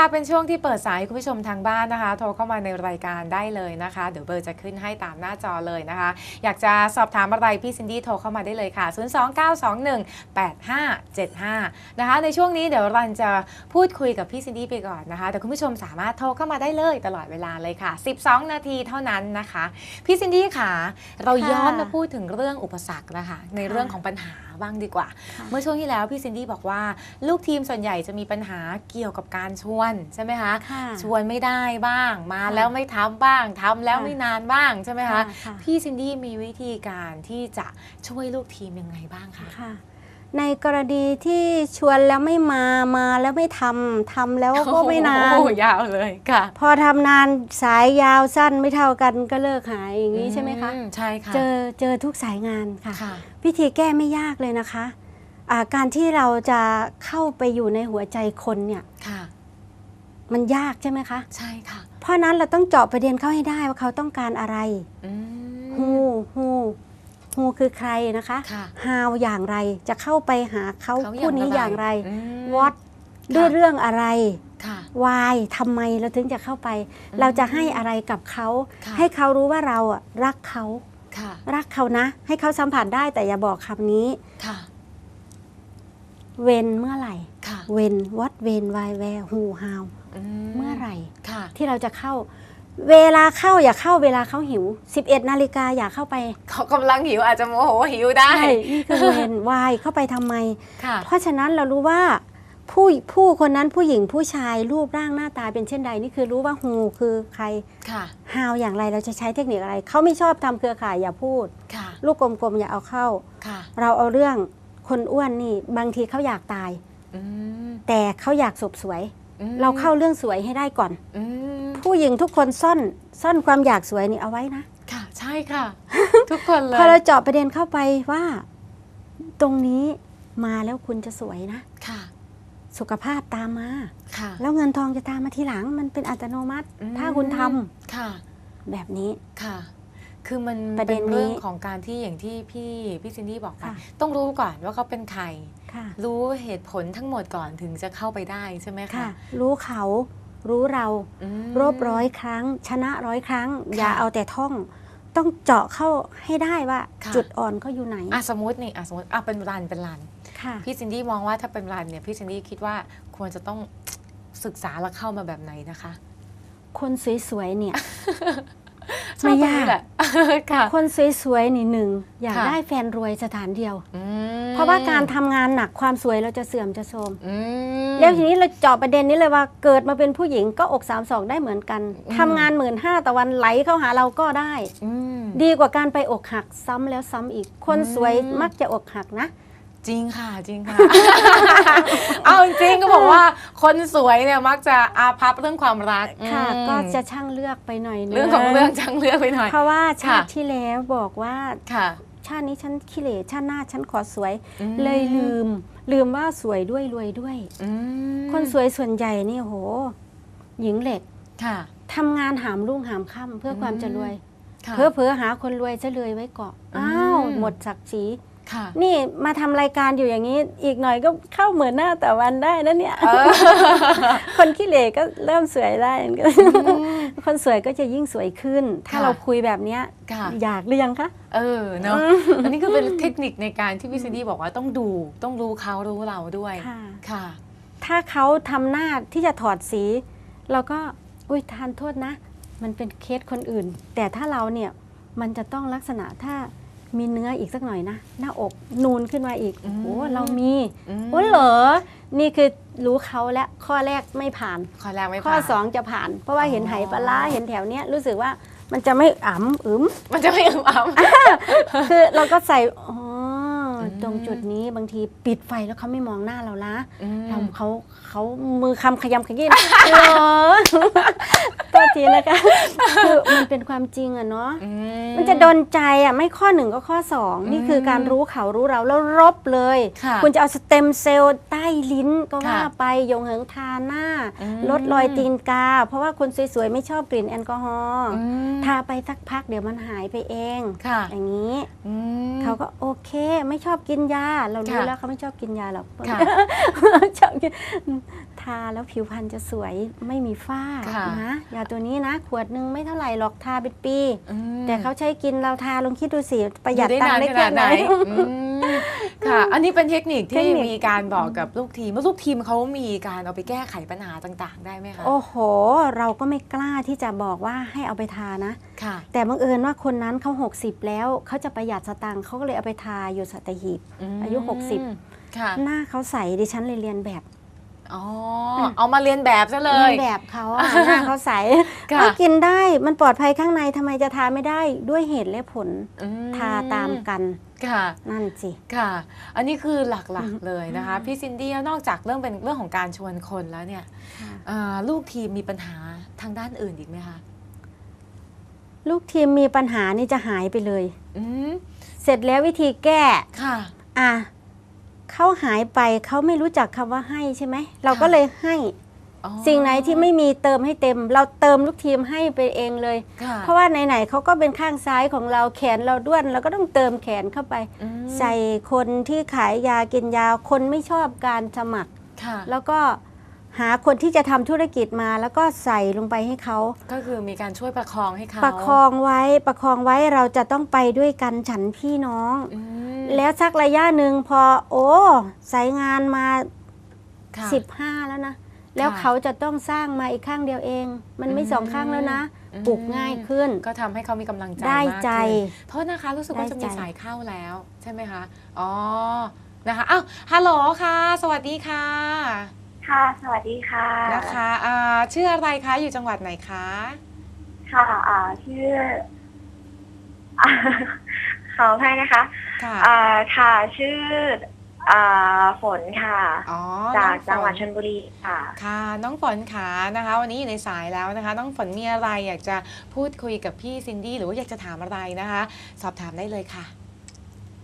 ค่ะ เป็นช่วงที่เปิดสายคุณผู้ชมทางบ้านนะคะ โทรเข้ามาในรายการได้เลยนะคะ เดี๋ยวเบอร์จะขึ้นให้ตามหน้าจอเลยนะคะ อยากจะสอบถามอะไรพี่ซินดี้โทรเข้ามาได้เลยค่ะ 029218575 นะคะ ในช่วงนี้เดี๋ยวรันจะพูดคุยกับพี่ซินดี้ไปก่อนนะคะ แต่คุณผู้ชมสามารถโทรเข้ามาได้เลยตลอดเวลาเลยค่ะ 12 นาทีเท่านั้นนะคะ พี่ซินดี้ค่ะ เราย้อนมาพูดถึงเรื่องอุปสรรคนะคะ ในเรื่องของปัญหา บ้างดีกว่าค่ะเมื่อช่วงที่แล้วพี่ซินดี้บอกว่า ลูกทีมส่วนใหญ่จะมีปัญหาเกี่ยวกับการชวนใช่ไหมคะค่ะชวนไม่ได้บ้าง มาค่ะแล้วไม่ทำบ้างทำแล้วค่ะไม่นานบ้างใช่ไหมคะค่ะพี่ซินดี้มีวิธีการที่จะช่วยลูกทีมยังไงบ้างคะค่ะ ในกรณีที่ชวนแล้วไม่มามาแล้วไม่ทำทำแล้วก็ไม่นานโอ้โหยาวเลยค่ะ พอทำนานสายยาวสั้นไม่เท่ากันก็เลิกหายอย่างนี้ใช่ไหมคะอืใช่ค่ะเจอเจอทุกสายงานค่ะค่ะวิธีแก้ไม่ยากเลยนะคะอ่าการที่เราจะเข้าไปอยู่ในหัวใจคนเนี่ยค่ะมันยากใช่ไหมคะ ใช่ค่ะ เพราะนั้นเราต้องเจาะประเด็นเข้าให้ได้ว่าเขาต้องการอะไรอืมฮูฮู ฮูคือใครนะคะ ค่ะ how อย่างไรจะเข้าไปหาเขาเขาผู้นี้อย่างไร อืม what ด้วยเรื่องอะไร ค่ะ why ทำไมเราถึงจะเข้าไปอืมเราจะให้อะไรกับเขา ค่ะ ให้เขารู้ว่าเราอะรักเขาค่ะ รักเขานะ ให้เขาสัมผัสได้แต่อย่าบอกคำนี้ ค่ะ เวนเมื่อไหร่ค่ะเวน what when why where who how เมื่อไหร่ ค่ะ ที่เราจะเข้า เวลาเข้าอย่าเข้าเวลาเขาหิว 11 นาฬิกาอย่าเข้าไปเขากำลังหิวอาจจะโมโหหิวได้ใช่นี่คือเวน why เข้าไปทำไมค่ะเพราะฉะนั้นเรารู้ว่าผู้ผู้คนนั้นผู้หญิงผู้ชายรูปร่างหน้าตาเป็นเช่นใดนี่คือรู้ว่า who คือใครค่ะ how อย่างไรเราจะใช้เทคนิคอะไร เขาไม่ชอบทำเครือข่ายอย่าพูดค่ะลูกกลมๆอย่าเอาเข้าค่ะเราเอาเรื่องคนอ้วนนี่บางทีเขาอยากตายอืมแต่เขาอยากสบสวยอืมเราเข้าเรื่องสวยให้ได้ก่อนอืม ผู้หญิงทุกคนซ่อนซ่อนความอยากสวยนี่เอาไว้นะ ค่ะ ใช่ค่ะ ทุกคนเลยพอเราเจาะประเด็นเข้าไปว่า ตรงนี้มาแล้วคุณจะสวยนะค่ะ สุขภาพตามมาค่ะ แล้วเงินทองจะตามมาทีหลัง มันเป็นอัตโนมัติอืมถ้าคุณทำค่ะ แบบนี้ค่ะคือมันประเด็นเรื่องนี้ของการที่อย่างที่พี่พี่ซินดี้บอกไปค่ะต้องรู้ก่อนว่าเขาเป็นใครค่ะรู้เหตุผลทั้งหมดก่อนถึงจะเข้าไปได้ใช่ไหมคะค่ะรู้เขา รู้เราอืมรบร้อยครั้ง ชนะร้อยครั้งค่ะอย่าเอาแต่ท่อง ต้องเจาะเข้าให้ได้ว่าค่ะจุดอ่อนเขาอยู่ไหนอะสมมตินี่อะสมมติอะเป็นรันเป็นรันค่ะพี่ซินดี้มองว่าถ้าเป็นรันเนี่ยพี่ซินดี้คิดว่าควรจะต้องศึกษาแล้วเข้ามาแบบไหนนะคะ คนสวยๆเนี่ยชอบตรง ไม่ยากนี้แหละค่ะคนสวยๆนี่หนึ่งอยากค่ะได้แฟนรวยสถานเดียวอืมเพราะว่าการทำงานหนักความสวยเราจะเสื่อมจะโทรมอืมแล้วทีนี้เราเจาะประเด็นนี้เลยว่าเกิดมาเป็นผู้หญิงก็อกสามสองได้เหมือนกันอืมทำงานหมื่นห้าต่อวันไหลเข้าหาเราก็ได้อืมดีกว่าการไปอกหักซ้ำแล้วซ้ำอีก คนอืมสวยมักจะอกหักนะ จริงค่ะจริงค่ะ เอาจริงๆก็บอกว่าคนสวยเนี่ยมักจะอาภัพเรื่องความรักค่ะอืมก็จะช่างเลือกไปหน่อยนึเรื่องของเรื่องจังเลือกไปหน่อย เพราะว่าชาติค่ะที่แล้วบอกว่าค่ะ ชาตินี้ฉันขี้เหร่ชาติหน้าฉันขอสวยอืมเลยลืม ลืมว่าสวยด้วยรวยด้วยอืมคนสวยส่วนใหญ่นี่โห หญิงเหล็กค่ะทำงานหามรุ่งหามค่ำเพื่อความจะรวยค่ะเพ้อเพ้อๆหาคนรวยจะรวยไว้เกาะอืมอ้าวหมดศักดิ์ศรีค่ะ นี่มาทำรายการอยู่อย่างนี้ อีกหน่อยก็เข้าเหมือนหน้าแต่วันได้นะเนี่ยเออคนขี้เหร่ก็เริ่มสวยได้อืมคนสวยก็จะยิ่งสวยขึ้น ถ้าค่ะเราคุยแบบเนี้ยค่ะอยากหรือยังคะเออเนาะอันนี้คือเป็นเทคนิคในการที่พี่ซินดี้บอกว่าต้องดู ต้องรู้เขารู้เราด้วยค่ะค่ะถ้าเขาทำหน้าที่จะถอดสี เราก็อุ้ยทานโทษนะ มันเป็นเคสคนอื่น แต่ถ้าเราเนี่ยมันจะต้องลักษณะถ้า มีเนื้ออีกสักหน่อยนะ หน้าอกนูนขึ้นมาอีกอืมโอ้เรามีอืมโอ้เหรอนี่คือรู้เขาแล้วข้อแรกไม่ผ่าน ข้อแรกไม่ข้อผ่านสองจะผ่าน เพราะว่าเห็นอ๋อไหปลาร้าเห็นแถวเนี้ยรู้สึกว่ามันจะไม่อ๋ำอึมมันจะไม่อึมอัมคือเราก็ใส่อ๋ออมตรงจุดนี้บางทีปิดไฟแล้วเขาไม่มองหน้าเราละอืมเราเขาเขามือคำขยำขยี้เหรอ ตัวทีนะคะคือมันเป็นความจริงอะเนาะอืมันจะโดนใจอะไม่ข้อหนึ่งก็ข้อสองอืมนี่คือการรู้เขารู้เราแล้วรบเลยค่ะคุณจะเอาสเต็มเซลล์ใต้ลิ้นก็ว่าค่ะไปยงเหิงทาหน้าอืมลดรอยตีนกา เพราะว่าคนสวยๆ ไม่ชอบกลิ่นแอลกอฮอล์อืมทาไปสักพักเดี๋ยวมันหายไปเองค่ะอย่างนี้อืมเขาก็โอเคไม่ชอบกินยา เรารู้ค่ะแล้วเขาไม่ชอบกินยาหรอกค่ะชอบกินทาแล้วผิวพรรณจะสวยไม่มีฝ้าค่ะนะยาตัวนี้นะ ขวดหนึ่งไม่เท่าไหร่หรอกทาเป็นปี อืม แต่เขาใช้กินเราทาลองคิดดูสิประหยัดอตังค์ได้ขแค่นาดไหไหนนอืมค่ะ อันนี้เป็นเทคนิคเทที่คนิค มีการบอกกับลูกทีมว่าลูกทีมเขามีการเอาไปแก้ไขปัญหาต่าง ๆ ได้ไหมคะ โอ้โห เราก็ไม่กล้าที่จะบอกว่าให้เอาไปทานะ ค่ะ แต่บังเอิญว่าคนนั้นเขา 60 แล้วเขาจะประหยัดสตางค์เขาก็เลยเอาไปทาอยู่สัตหีบ มอายุ60 ค่ะ หน้าเขาใสดิฉันเลยเรียนแบบ อ๋อ เอามาเรียนแบบซะเลเรียยนแบบเขาอะหน้าเขาใสค่ะก็กินได้มันปลอดภัยข้างในทำไมจะทาไม่ได้ด้วยเหตุและผลอืมทาตามกันค่ะนั่นสิค่ะ อันนี้คือหลักอืมๆเลยนะคะ พี่ซินดี้นอกจากเรื่องเป็นเรื่องของการชวนคนแล้วเนี่ยอ่าลูกทีมมีปัญหาทางด้านอื่นอีกไหมคะลูกทีมมีปัญหานี่จะหายไปเลยอืมเสร็จแล้ววิธีแก้ค่ะ อะ เขาหายไปเขาไม่รู้จักคำว่าให้ใช่ไหม เราค่ะก็เลยให้อ๋อสิ่งไหนที่ไม่มีเติมให้เต็ม เราเติมลูกทีมให้ไปเองเลยค่ะเพราะว่าไหนๆเขาก็เป็นข้างซ้ายของเราแขนเราด้วนเราก็ต้องเติมแขนเข้าไปอืมใส่คนที่ขายยากินยาคนไม่ชอบการสมัครค่ะแล้วก็หาคนที่จะทำธุรกิจมาแล้วก็ใส่ลงไปให้เขา ก็คือมีการช่วยประคองให้เขา ประคองไว้ ประคองไว้เราจะต้องไปด้วยกันฉันพี่น้องอืม แล้วสักระยะหนึ่งพอ โอ้สายงานมาค่ะ15แล้วนะ แล้วค่ะเขาจะต้องสร้างมาอีกข้างเดียวเอง มันไม่อืม สองข้างแล้วนะอืมปลูกง่ายขึ้น ก็ทำให้เขามีกำลังใจได้มากใจขึ้นโทษนะคะ รู้สึกว่าได้จะมีใจ สายเข้าแล้ว ใช่ไหมคะ อ๋อ นะคะ อ้าว ฮัลโหลค่ะ สวัสดีค่ะ ค่ะ สวัสดีค่ะ นะคะอ่าชื่ออะไรคะ อยู่จังหวัดไหนคะ ค่ะ อ่า ชื่ออ่าข ออภัยนะคะค่ะอ่าค่ะชื่ออ่าฝนค่ะ อ๋อจากน้อฝนจังหวัดชลบุรีค่ะ ค่ะ น้องฝนขานะคะ วันนี้อยู่ในสายแล้วนะคะ น้องฝนมีอะไรอยากจะพูดคุยกับพี่ซินดี้หรือว่าอยากจะถามอะไรนะคะ สอบถามได้เลยค่ะ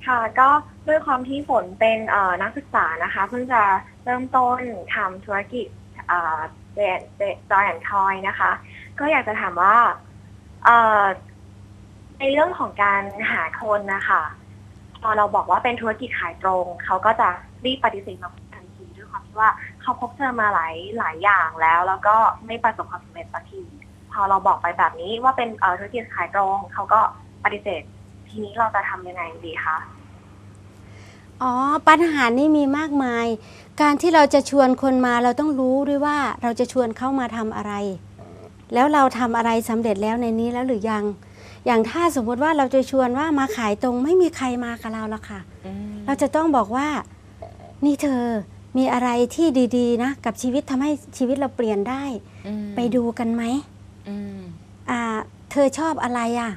ค่ะก็ด้วยความที่ฝนเป็นเอ่อนักศึกษานะคะ เพิ่งจะเริ่มต้นทำธุรกิจอ่าเจจอยแอนทอยนะคะ ก็อยากจะถามว่าเอ่อ ในเรื่องของการหาคนนะคะพอเราบอกว่าเป็นธุรกิจขายตรง เขาก็จะรีบปฏิเสธเราทันทีด้วยความที่ว่าเขาพบเจอมาหลายหลายอย่างแล้ว แล้วก็ไม่ประสบความสำเร็จสักทีพอเราบอกไปแบบนี้ว่าเป็นธุรกิจขายตรง เขาก็ปฏิเสธ ทีนี้เราจะทำยังไงดีคะอ๋อปัญหานี่มีมากมาย การที่เราจะชวนคนมาเราต้องรู้ด้วยว่าเราจะชวนเข้ามาทำอะไร แล้วเราทำอะไรสำเร็จแล้วในนี้แล้วหรือยัง อย่างถ้าสมมติว่าเราจะชวนว่ามาขายตรงไม่มีใครมากับเราแล้วค่ะอืมเราจะต้องบอกว่านี่เธอมีอะไรที่ดีๆนะกับชีวิตทำให้ชีวิตเราเปลี่ยนได้อืมไปดูกันไหมอืมอ่า เธอชอบอะไรอะ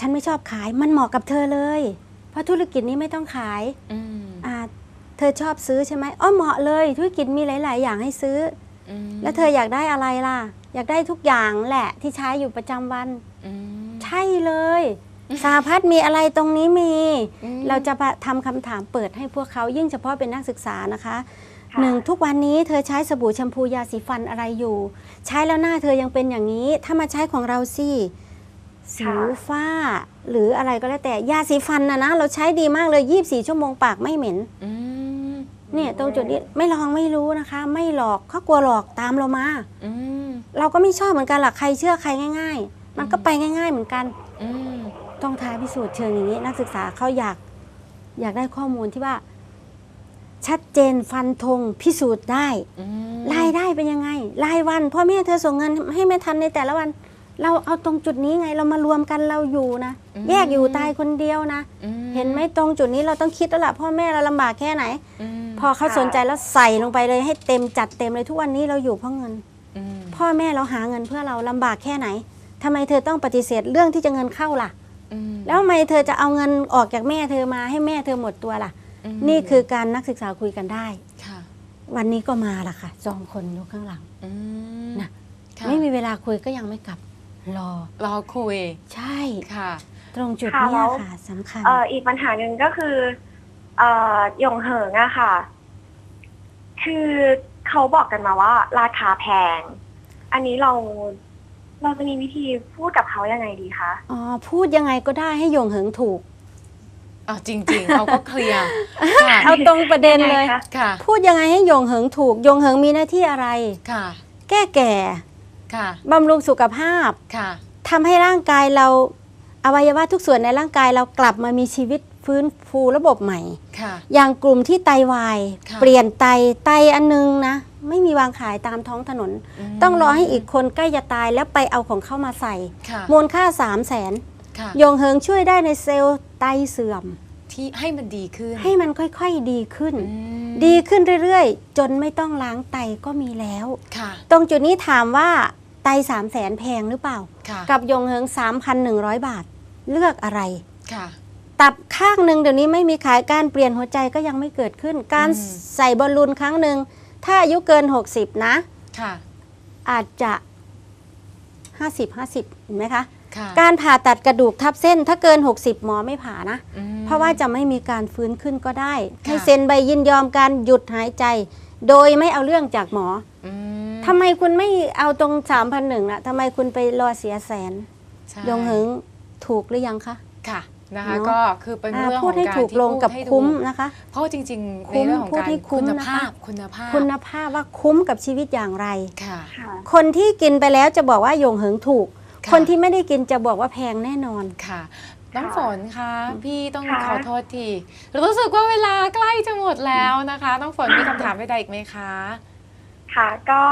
ฉันไม่ชอบขายมันเหมาะกับเธอเลย เพราะธุรกิจนี้ไม่ต้องขายอืมอ่า เธอชอบซื้อใช่ไหมอ๋อเหมาะเลย ธุรกิจมีหลาย ๆ อย่างให้ซื้ออืมอแล้วเธออยากได้อะไรล่ะ อยากได้ทุกอย่างแหละที่ใช้อยู่ประจำวันอืมใช่เลยสาพัฒน์มีอะไรตรงนี้มีอืมเราจะทำคำถามเปิดให้พวกเขายิ่งเฉพาะเป็นนักศึกษานะคะค่ะหนึ่งทุกวันนี้เธอใช้สบู่แชมพูยาสีฟันอะไรอยู่ ใช้แล้วหน้าเธอยังเป็นอย่างนี้ ถ้ามาใช้ของเราสิสิวฝ้า หรืออะไรก็แล้วแต่ยาสีฟันนะนะ เราใช้ดีมากเลย24ชั่วโมงปากไม่เหม็นอืมเนี่ยตรงจุดนี้ไม่ลองไม่รู้นะคะ ไม่หลอกเขากลัวหลอกตามเรามาอืมเราก็ไม่ชอบเหมือนกันหรอกใครเชื่อใครง่าย ๆ มันก็ไปง่าย ๆ เหมือนกันอืมต้องท้าพิสูจน์เชิงอย่างนี้ นักศึกษาเขาอยากอยากได้ข้อมูลที่ว่า ชัดเจนฟันธงพิสูจน์ได้ อืมรายได้เป็นยังไง รายวันพ่อแม่เธอส่งเงินให้ไม่ทันในแต่ละวัน เราเอาตรงจุดนี้ไงเรามารวมกันเราอยู่นะแยกอยู่ตายคนเดียวนะ อืเห็นไหมตรงจุดนี้เราต้องคิดแล้วล่ะพ่อแม่เราลำบากแค่ไหนอืมพอเขาสนใจแล้วใส่ลงไปเลยให้เต็มจัดเต็มเลยทุกวันนี้เราอยู่เพราะเงิน อืมพ่อแม่เราหาเงินเพื่อเราลำบากแค่ไหน ทำไมเธอต้องปฏิเสธเรื่องที่จะเงินเข้าล่ะอืมแล้วทำไมเธอจะเอาเงินออกจากแม่เธอมาให้แม่เธอหมดตัวล่ะมนี่คือการนักศึกษาคุยกันได้ค่ะวันนี้ก็มาล่ะค่ะสองคนอยู่ข้างหลังอืมน่ะค่ะไม่มีเวลาคุยก็ยังไม่กลับ รอ รอคุย ใช่ค่ะ ตรงจุดค่ะเนี้แล้ยวค่ะสำคัญเอ่ออีกปัญหาหนึ่งก็คือเอ่อหยงเหิงอะค่ะ คือเขาบอกกันมาว่า ราคาแพง อันนี้เรา เราจะมีวิธีพูดกับเขายังไงดีคะ อ๋อพูดยังไงก็ได้ให้โยงเหิงถูก เอาจริงๆเอาก็เคลียร์ค่ะเอาตรงประเด็นเลย ยังไงคะ ค่ะ พูดยังไงให้ยงเหิงถูกยงเหิงมีหน้าที่อะไร ค่ะ แก้แก่ค่ะ บำรุงสุขภาพค่ะ ทำให้ร่างกายเราอวัยวะทุกส่วนในร่างกายเรากลับมามีชีวิต ฟื้นฟูระบบใหม่ ค่ะ อย่างกลุ่มที่ไตวาย ค่ะ เปลี่ยนไตไตอันนึงนะ ไม่มีวางขายตามท้องถนน มต้องรอให้อีกคนใกล้จะตายแล้วไปเอาของเข้ามาใส่ ค่ะมูลค่า 3 0 0แสนค่ะยงเหิงช่วยได้ในเซลล์ไตเสื่อม ที่ให้มันดีขึ้นให้มันค่อยๆดีขึ้น อืมดีขึ้นเรื่อยๆ จนไม่ต้องล้างไตก็มีแล้ว ค่ะตรงจุดนี้ถามว่าไต3 0 0แสนแพงหรือเปล่า ค่ะกับยงเหิง 3,100 บาท เลือกอะไร ค่ะ ตับข้างหนึ่งเดี๋ยวนี้ไม่มีขายการเปลี่ยนหัวใจก็ยังไม่เกิดขึ้น การอืม ใส่บอลลูนครั้งหนึ่งถ้าอายุเกิน 60 นะ ค่ะ อาจจะ 50 50เห็นไหมคะ ค่ะการผ่าตัดกระดูกทับเส้นถ้าเกิน 60 หมอไม่ผ่านะ อืม เพราะว่าจะไม่มีการฟื้นขึ้นก็ได้ ค่ะ ให้เซ็นใบยินยอมการหยุดหายใจ โดยไม่เอาเรื่องจากหมออืมทำไมคุณไม่เอาตรง 3 0 0 1ล่ะทำไมคุณไปรอเสียแสน ใช่ยงเหิงถูกหรือยังคะ ค่ะ นะคะเนอะ ก็คือเป็นอ่าเรื่องขพูอดงให้การถูกที่ลงกับพูดให้ดูคุ้มนะคะ เพราะว่าจริงๆคุ้ในมเรื่องของพูดการให้คุ้คุมณนะคะ ภาพคุณภาพคุณภาพว่าคุ้มกับชีวิตอย่างไร ค่ะ ค่ะ คนที่กินไปแล้วจะบอกว่าโยงเหิงถูก ค่ะ คนที่ไม่ได้กินจะบอกว่าแพงแน่นอน ค่ะน้องค่ะฝนคะพี่ต้องค่ะ ขอโทษทีรู้สึกว่าเวลาใกล้จะหมดแล้วนะคะน้องฝนมีคำถามใดๆอีกไหมคะ ค่ะ ก็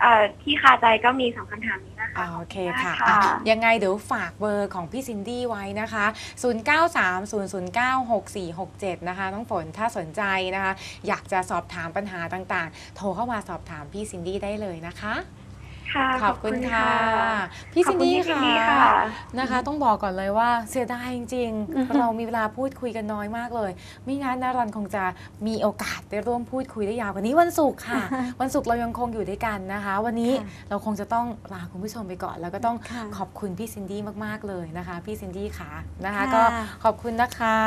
เอ่อที่คาใจก็มีสองคำถามนี้นะคะอ่าโอเคค่ะค่ะ อะ ยังไงเดี๋ยวฝากเบอร์ของพี่ซินดี้ไว้นะคะ 0930096467 นะคะ น้องฝนถ้าสนใจนะคะ อยากจะสอบถามปัญหาต่างๆ โทรเข้ามาสอบถามพี่ซินดี้ได้เลยนะคะ ค่ะขอบคุณค่ะ พี่ขอบซินคุณดี้พี่ซินค่ะดี้ค่ะนะคะ ต้องบอกก่อนเลยว่าเสียดายจริงอือฮึ ๆ เรามีเวลาพูดคุยกันน้อยมากเลย ไม่งั้นนารันคงจะมีโอกาสได้ร่วมพูดคุยได้ยาวกว่านี้วันศุกร์ค่ะ วันศุกร์เรายังคงอยู่ด้วยกันนะคะ วันนี้ค่ะเราคงจะต้องลาคุณผู้ชมไปก่อน แล้วก็ต้องค่ะขอบคุณพี่ซินดี้มากๆเลยนะคะ พี่ซินดี้ค่ะนะคะ ค่ะ ก็ขอบคุณนะคะ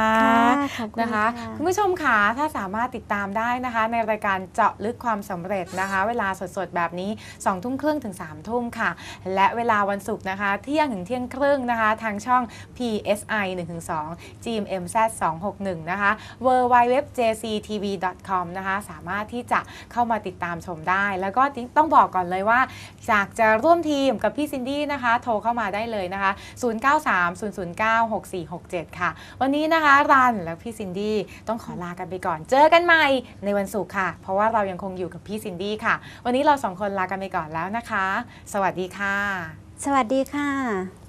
ขอบคุณนะคะค่ะคุณผู้ชมค่ะถ้าสามารถติดตามได้นะคะ ในรายการเจาะลึกความสำเร็จนะคะ เวลาสดๆ แบบนี้2ทุ่มครึ่งถึง3ทุ่มค่ะ และเวลาวันศุกร์นะคะ เที่ยงถึงเที่ยงครึ่งนะคะ ทางช่อง PSI 1-2 GMMZ 261 นะคะ w w w j c t v com นะคะ สามารถที่จะเข้ามาติดตามชมได้ แล้วก็ต้องบอกก่อนเลยว่าอยากจะร่วมทีมกับพี่ซินดี้นะคะ โทรเข้ามาได้เลยนะคะ 0930096467 ค่ะ วันนี้นะคะรันและพี่ซินดี้ต้องขอลากันไปก่อน เจอกันใหม่ในวันศุกร์ค่ะ เพราะว่าเรายังคงอยู่กับพี่ซินดี้ค่ะ วันนี้เราสองคนลากันไปก่อนแล้วนะคะสวัสดีค่ะ สวัสดีค่ะ